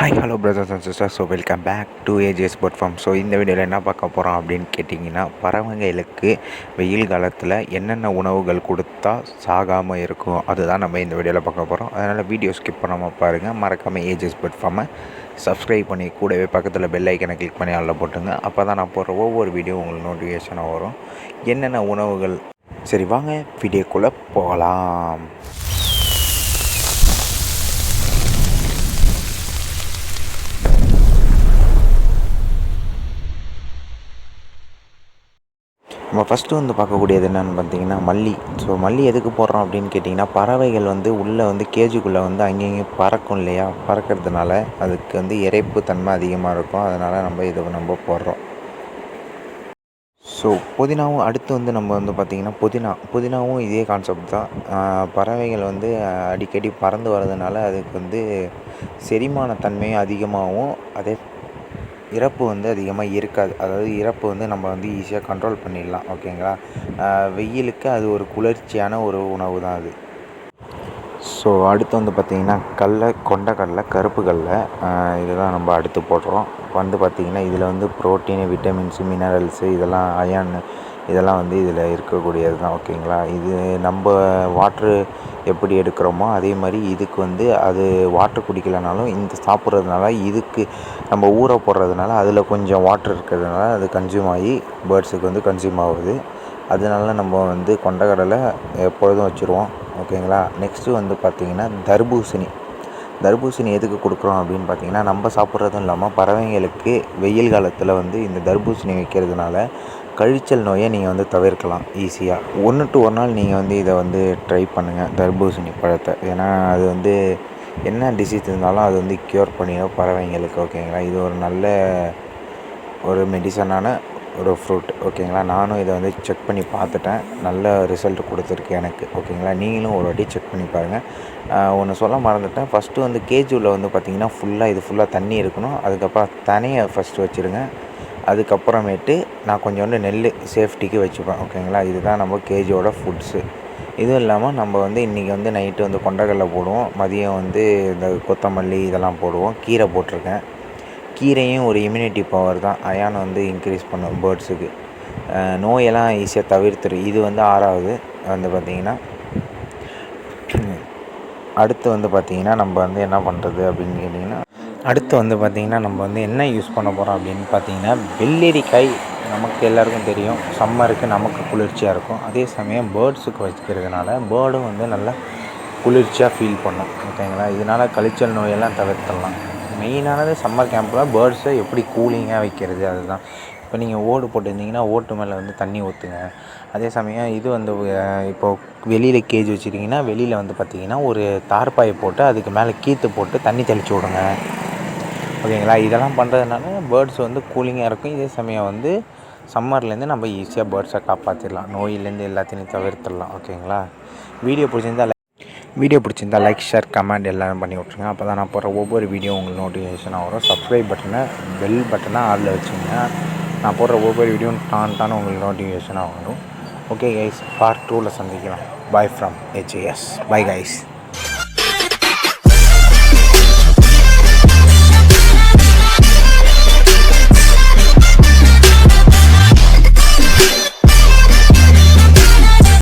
Hi hello brothers and sisters so welcome back to AGS pet farm so இந்த வீடியோவில் என்ன பார்க்க போகிறோம் அப்படின்னு கேட்டிங்கன்னா பறவைங்களுக்கு வெயில் காலத்தில் என்னென்ன உணவுகள் கொடுத்தா சாகாமல் இருக்கும் அதுதான் நம்ம இந்த வீடியோவில் பார்க்க போகிறோம் அதனால் வீடியோ ஸ்கிப் பண்ணாமல் பாருங்கள் மறக்காமல் ஏஜிஎஸ் பட் ஃபார்மை சப்ஸ்கிரைப் பண்ணி கூடவே பக்கத்தில் பெல் ஐக்கனை கிளிக் பண்ணி அதில் போட்டுங்க. அப்போ தான் நான் போடுற ஒவ்வொரு வீடியோ உங்களுக்கு நோட்டிஃபிகேஷனாக வரும். என்னென்ன உணவுகள்? சரி வாங்க வீடியோக்குள்ளே போகலாம். நம்ம ஃபஸ்ட்டு வந்து பார்க்கக்கூடியது என்னென்னு பார்த்தீங்கன்னா மல்லி. ஸோ மல்லி எதுக்கு போடுறோம் அப்படின்னு கேட்டிங்கன்னா பறவைகள் வந்து உள்ளே வந்து கேஜுக்குள்ளே வந்து அங்கேயும் பறக்கும் இல்லையா? பறக்கிறதுனால அதுக்கு வந்து இறைப்பு தன்மை அதிகமாக இருக்கும். அதனால் நம்ம இதை நம்ம போடுறோம். ஸோ புதினாவும் அடுத்து வந்து நம்ம வந்து பார்த்திங்கன்னா புதினா. புதினாவும் இதே கான்செப்ட் தான். பறவைகள் வந்து அடிக்கடி பறந்து வர்றதுனால அதுக்கு வந்து செரிமான தன்மையும் அதிகமாகவும் அதே இறப்பு வந்து அதிகமாக இருக்காது. அதாவது இறப்பு வந்து நம்ம வந்து ஈஸியாக கண்ட்ரோல் பண்ணிடலாம். ஓகேங்களா வெயிலுக்கு அது ஒரு குளிர்ச்சியான ஒரு உணவு தான் அது. ஸோ அடுத்து வந்து பார்த்திங்கன்னா கடல கொண்டக்கடலை கருப்பு கடலை இதுதான் நம்ம அடுத்து போடுறோம். வந்து பார்த்திங்கன்னா இதில் வந்து ப்ரோட்டீனு விட்டமின்ஸு மினரல்ஸு இதெல்லாம் அயன் இதெல்லாம் வந்து இதில் இருக்கக்கூடியது தான் ஓகேங்களா? இது நம்ம வாட்ரு எப்படி எடுக்கிறோமோ அதே மாதிரி இதுக்கு வந்து அது வாட்ரு குடிக்கலைனாலும் இந்த சாப்பிட்றதுனால இதுக்கு நம்ம ஊற போடுறதுனால அதில் கொஞ்சம் வாட்ரு இருக்கிறதுனால அது கன்சியூம் ஆகி பேர்ட்ஸுக்கு வந்து கன்சியூம் ஆகுது. அதனால நம்ம வந்து கொண்டக்கடலை எப்பொழுதும் வச்சுருவோம் ஓகேங்களா? நெக்ஸ்ட்டு வந்து பார்த்திங்கன்னா தர்பூசணி. தர்பூசணி எதுக்கு கொடுக்குறோம் அப்படின்னு பார்த்தீங்கன்னா நம்ம சாப்பிட்றதும் இல்லாமல் பறவைங்களுக்கு வெயில் காலத்தில் வந்து இந்த தர்பூசணி வைக்கிறதுனால கழிச்சல் நோயை நீங்கள் வந்து தவிர்க்கலாம் ஈஸியாக ஒன்று டு ஒரு நாள் நீங்கள் வந்து இதை வந்து ட்ரை பண்ணுங்கள் தர்பூசணி பழத்தை. ஏன்னா அது வந்து என்ன டிசீஸ் இருந்தாலும் அது வந்து க்யூர் பண்ணிடும் பறவைங்களுக்கு ஓகேங்களா? இது ஒரு நல்ல ஒரு மெடிசனான ஒரு ஃப்ரூட் ஓகேங்களா? நானும் இதை வந்து செக் பண்ணி பார்த்துட்டேன். நல்ல ரிசல்ட் கொடுத்துருக்கு எனக்கு ஓகேங்களா? நீங்களும் ஒரு வாட்டி செக் பண்ணி பாருங்கள் ஒன்று சொல்ல மறந்துட்டேன். ஃபஸ்ட்டு வந்து கேஜூவில் வந்து பார்த்திங்கன்னா ஃபுல்லாக இது ஃபுல்லாக தண்ணி இருக்கணும். அதுக்கப்புறம் தனியை ஃபஸ்ட்டு வச்சுருங்க. அதுக்கப்புறமேட்டு நான் கொஞ்சோண்டு நெல் சேஃப்டிக்கு வச்சுப்பேன் ஓகேங்களா? இதுதான் நம்ம கேஜியோட ஃபுட்ஸு இதுவும் இல்லாமல் நம்ம வந்து இன்றைக்கி வந்து நைட்டு வந்து கொண்டக்கடலை போடுவோம். மதியம் வந்து இந்த கொத்தமல்லி இதெல்லாம் போடுவோம். கீரை போட்டிருக்கேன். கீரையும் ஒரு இம்யூனிட்டி பவர் தான். அயான் வந்து இன்க்ரீஸ் பண்ணும் பேர்ட்ஸுக்கு நோயெல்லாம் ஈஸியாக தவிர்த்துரு. இது வந்து ஆறாவது வந்து பார்த்திங்கன்னா அடுத்து வந்து பார்த்திங்கன்னா நம்ம வந்து என்ன பண்ணுறது அப்படின்னு கேட்டிங்கன்னா அடுத்து வந்து பார்த்திங்கன்னா நம்ம வந்து என்ன யூஸ் பண்ண போகிறோம் அப்படின்னு பார்த்தீங்கன்னா வெள்ளரிக்காய் நமக்கு எல்லாருக்கும் தெரியும். சம்மருக்கு நமக்கு குளிர்ச்சியாக இருக்கும். அதே சமயம் பேர்ட்ஸுக்கு வச்சுக்கிறதுனால பேர்டும் வந்து நல்லா குளிர்ச்சியாக ஃபீல் பண்ணும். ஓகேங்களா? இதனால் கழிச்சல் நோயெல்லாம் தவிர்த்துடலாம். மெயினானது சம்மர் கேம்பில் பேர்ட்ஸை எப்படி கூலிங்காக வைக்கிறது அதுதான். இப்போ நீங்கள் ஓடு போட்டிருந்தீங்கன்னா ஓட்டு மேலே வந்து தண்ணி ஊற்றுங்க அதே சமயம் இது வந்து இப்போது வெளியில் கேஜ் வச்சுருக்கீங்கன்னா வெளியில் வந்து பார்த்திங்கன்னா ஒரு தார்பாயை போட்டு அதுக்கு மேலே கீற்று போட்டு தண்ணி தெளித்து விடுங்க. ஓகேங்களா? இதெல்லாம் பண்ணுறதுனால பேர்ட்ஸ் வந்து கூலிங்காக இருக்கும். இதே சமயம் வந்து சம்மர்லேருந்து நம்ம ஈஸியாக பேர்ட்ஸை காப்பாற்றிடலாம் நோயிலேருந்து எல்லாத்தையும் தவிர்த்துடலாம். ஓகேங்களா? வீடியோ பிடிச்சிருந்தா வீடியோ பிடிச்சிருந்தா லைக் ஷேர் கமெண்ட் எல்லாமே பண்ணி விட்ருங்க அப்போ தான் நான் போகிற ஒவ்வொரு வீடியோ உங்களுக்கு நோட்டிஃபிகேஷன் வரும். சப்ஸ்கிரைப் பட்டனை பெல் பட்டனை ஆளில் வச்சுங்க. நான் போடுற ஒவ்வொரு வீடியோ டான் டான் உங்களுக்கு நோட்டிஃபிகேஷனாக வரும். ஓகே கைஸ் பார்ட் டூவில் சந்திக்கலாம். Bye from HAS bye guys